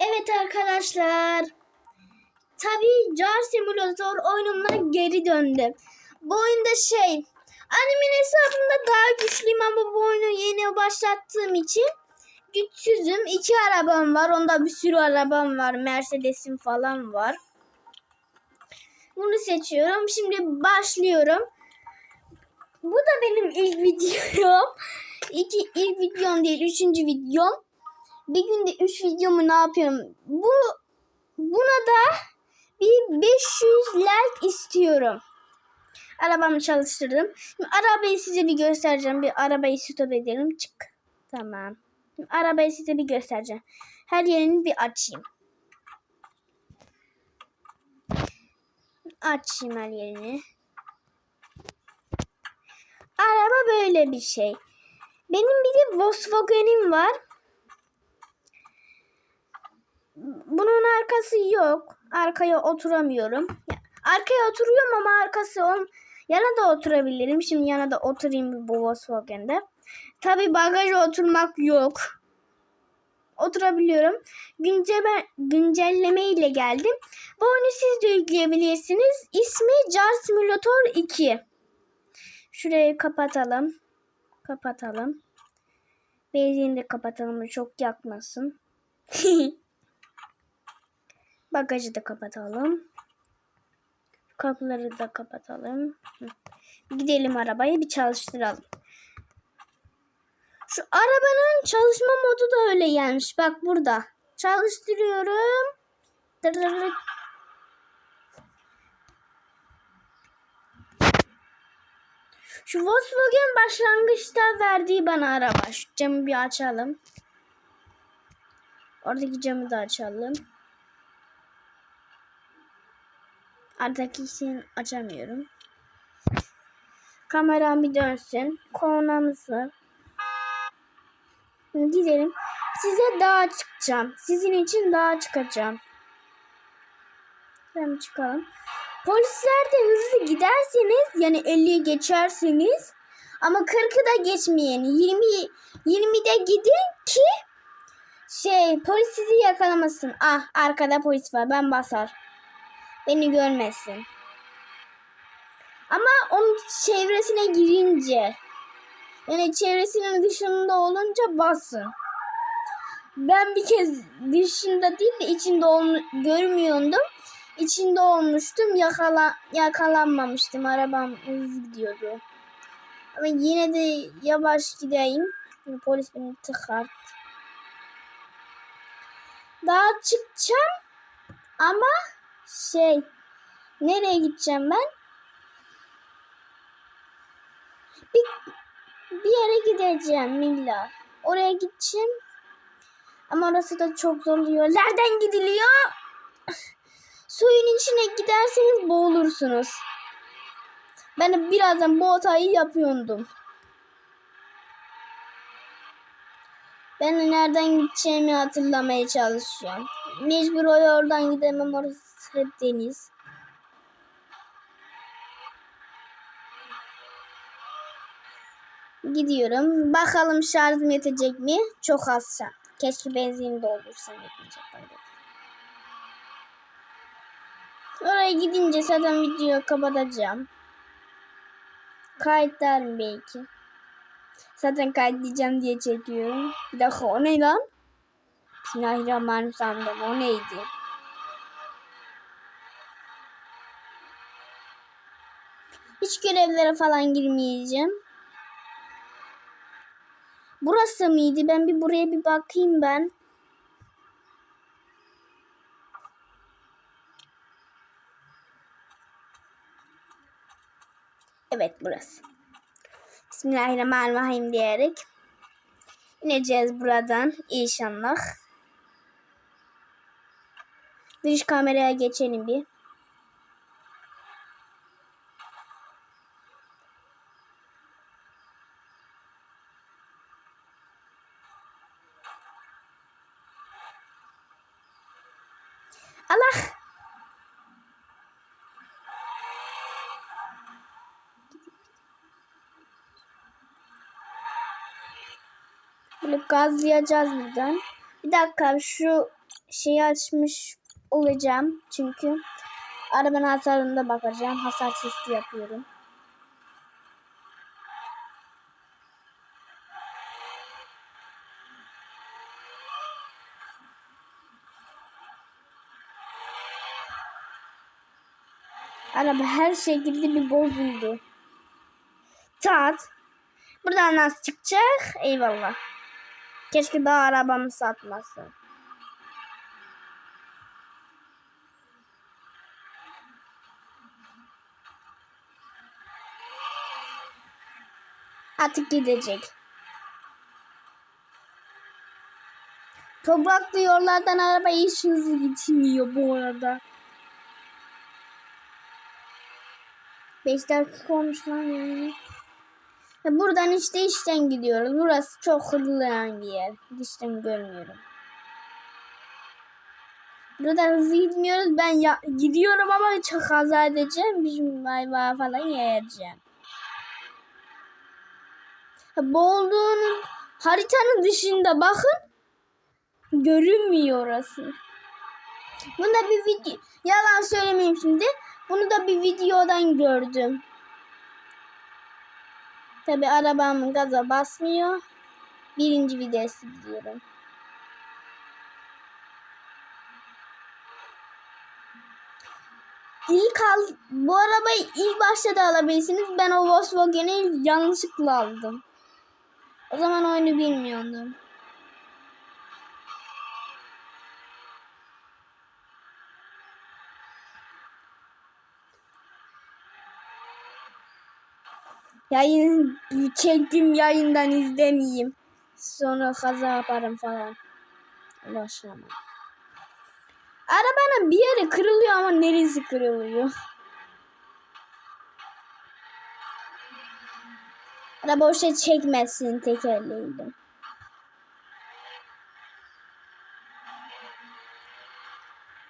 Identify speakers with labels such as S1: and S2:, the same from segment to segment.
S1: Evet arkadaşlar. Tabii Car Simulator oyununa geri döndüm. Bu oyunda şey annemin hesabında daha güçlüyüm ama bu oyunu yeni başlattığım için güçsüzüm. İki arabam var. Onda bir sürü arabam var. Mercedes'im falan var. Bunu seçiyorum. Şimdi başlıyorum. Bu da benim ilk videom. İki, ilk videom değil. Üçüncü videom. Bir günde üç videomu ne yapıyorum? Bu buna da bir 500 like istiyorum. Arabamı çalıştırdım. Şimdi arabayı size bir göstereceğim. Bir arabayı stop edelim. Çık. Tamam. Şimdi arabayı size bir göstereceğim. Her yerini bir açayım. Açayım her yerini. Araba böyle bir şey. Benim bir de Volkswagen'im var. Bunun arkası yok. Arkaya oturamıyorum. Ya, Arkaya oturuyorum ama arkası on. Yana da oturabilirim. Şimdi yana da oturayım bu Volkswagen'de. Tabi bagaja oturmak yok. Oturabiliyorum. Günceme, güncelleme ile geldim. Bu oyunu siz de yükleyebilirsiniz. İsmi Car Simulator 2. Şurayı kapatalım. Kapatalım. Benzini de kapatalım. Çok yakmasın. Bagajı da kapatalım. Kapıları da kapatalım. Gidelim arabayı bir çalıştıralım. Şu arabanın çalışma modu da öyle gelmiş. Bak burada. Çalıştırıyorum. Dırırır. Şu Volkswagen başlangıçta verdiği bana araba. Şu camı bir açalım. Oradaki camı da açalım. Arkadakini açamıyorum. Kameram bir dönsün. Kornamız var. Gidelim. Size dağa çıkacağım. Sizin için dağa çıkacağım. Ben çıkalım. Polislerde hızlı giderseniz yani 50'yi geçerseniz ama 40'ı da geçmeyin. 20 20'de gidin ki şey polis sizi yakalamasın. Ah arkada polis var. Ben basar. Beni görmesin. Ama onun çevresine girince yani çevresinin dışında olunca basın. Ben bir kez dışında değil de içinde görmüyordum. İçinde olmuştum. Yakala yakalanmamıştım. Arabam hızlı gidiyordu. Ama yine de yavaş gideyim. Polis beni tıkart. Daha çıkacağım. Ama şey nereye gideceğim ben? Bir, bir yere gideceğim Milla. Oraya gideceğim. Ama orası da çok zor oluyor. Nereden gidiliyor? Suyun içine giderseniz boğulursunuz. Ben de birazdan bu hatayı yapıyordum. Ben de nereden gideceğimi hatırlamaya çalışıyorum. Mecbur o yoldan gidemem orası hep deniz. Gidiyorum. Bakalım şarjım yetecek mi? Çok az şarj. Keşke benzin doldursam yetmeyecek. Oraya gidince zaten videoyu kapatacağım. Kaydederim belki. Zaten kaydedeceğim diye çekiyorum. Bir dakika o ne lan? Bismillahirrahmanirrahim. O neydi? Hiç görevlere falan girmeyeceğim. Burası mıydı? Ben bir buraya bir bakayım ben. Evet burası. Bismillahirrahmanirrahim diyerek ineceğiz buradan inşallah. Dış kameraya geçelim bir. Allah! Böyle gazlayacağız buradan. Bir dakika şu şeyi açmış olacağım çünkü arabanın hasarına bakacağım. Hasar testi yapıyorum. Araba her şekilde bir bozuldu. Tat. Buradan nasıl çıkacak? Eyvallah. Keşke daha arabamı satmasa. Artık gidecek. Topraklı yollardan araba hiç hızlı gitmiyor bu arada. 5 dakika olmuş lan yani. Buradan işte işten gidiyoruz. Burası çok hızlı bir yer. İşten görmüyorum. Burada hızlı gitmiyoruz. Ben ya gidiyorum ama çok kaza edeceğim. Bir ayva falan yiyeceğim. Boğulduğunuz haritanın dışında bakın. Görünmüyor orası. Bunda bir video yalan söylemeyeyim şimdi. Bunu da bir videodan gördüm. Tabi arabam gaza basmıyor. Birinci videosu diyorum. İlk al bu arabayı ilk başta da alabilirsiniz. Ben o Volkswagen'i yanlışlıkla aldım. O zaman oyunu bilmiyordum. Yayın çektim yayından izlemeyeyim. Sonra kaza yaparım falan. Ulaşamam. Arabanın bir yeri kırılıyor ama neresi kırılıyor? Araba o şey çekmesin tekerleğiyle.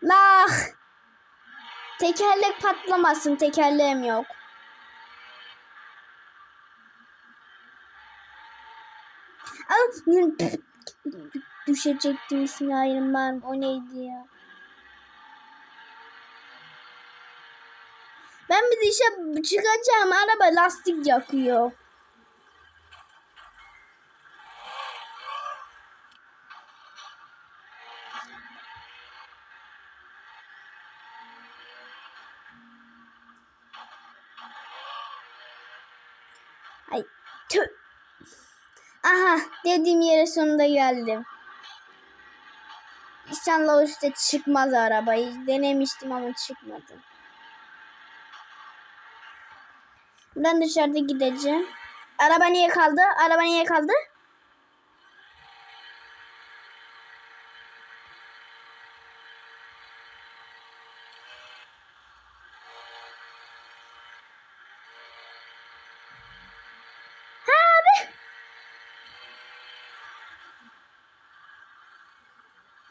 S1: Lah! Tekerlek patlamasın. Tekerleğim yok. Al. Düşecektim Bismillahirrahmanirrahim. O neydi ya? Ben bir dışa çıkacağım. Araba lastik yakıyor. Ay tüh. Aha dediğim yere sonunda geldim. İnşallah üstte çıkmaz araba. Hiç Denemiştim ama çıkmadı. Ben dışarıda gideceğim. Araba niye kaldı? Araba niye kaldı?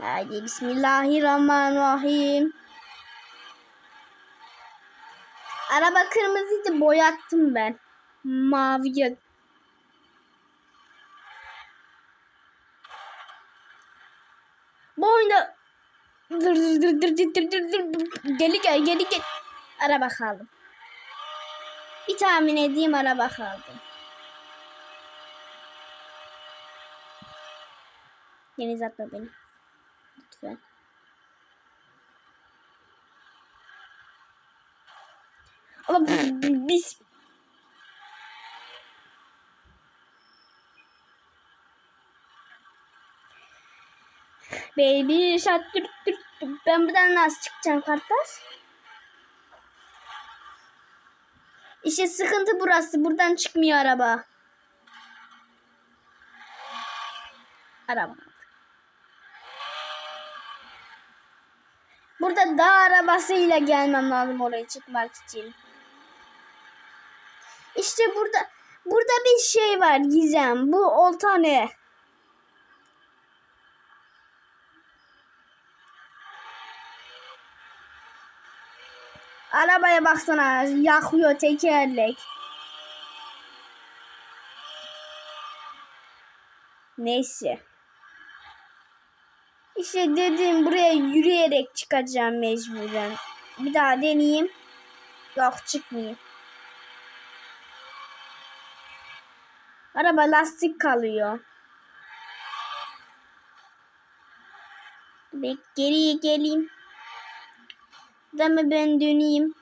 S1: Hadi Bismillahirrahmanirrahim. Araba kırmızıydı boyattım ben. Maviye. Bu oyunda dır dır dır dır dır dır dır dır. geli gel geli gel. Araba kaldı. Bir tahmin edeyim araba kaldı. Deniz atma beni. Lütfen. Ama biz Baby shot ben buradan nasıl çıkacağım kardeş? İşte sıkıntı burası. Buradan çıkmıyor araba. Araba. Burada dağ arabasıyla gelmem lazım oraya çıkmak için. İşte burada burada bir şey var Gizem. Bu olta ne? Arabaya baksana. Yakıyor tekerlek. Neyse. İşte dedim buraya yürüyerek çıkacağım mecburen. Bir daha deneyeyim. Yok çıkmıyor. Araba lastik kalıyor. Bek geriye geleyim. Deme ben döneyim.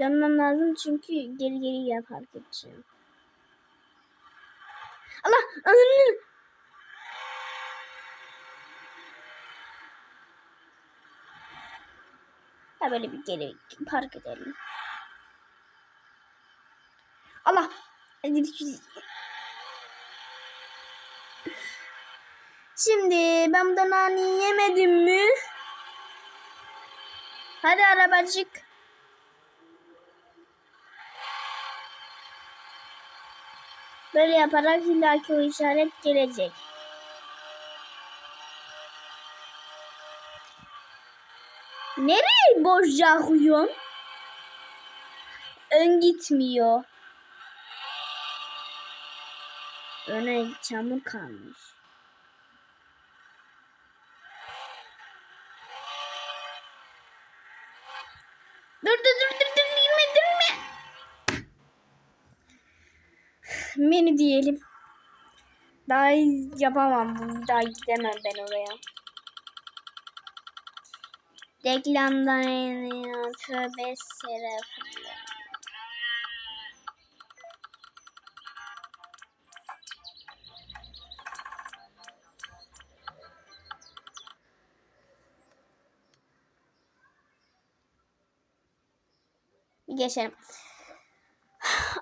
S1: Dönmem lazım çünkü geri geri gel fark. Allah! Ananı! Ha böyle bir geri park edelim. Allah! Şimdi ben bu nane yemedim mi? Hadi arabacık. Böyle yaparak illaki o işaret gelecek. Nereye boş yakıyorsun? Ön gitmiyor. Öne çamur kalmış. Dur dur dur dur dur girme girme. Menü diyelim. Daha yapamam. Daha gidemem ben oraya. Reklamdan yayınlayan tövbe serafirullah. Geçelim.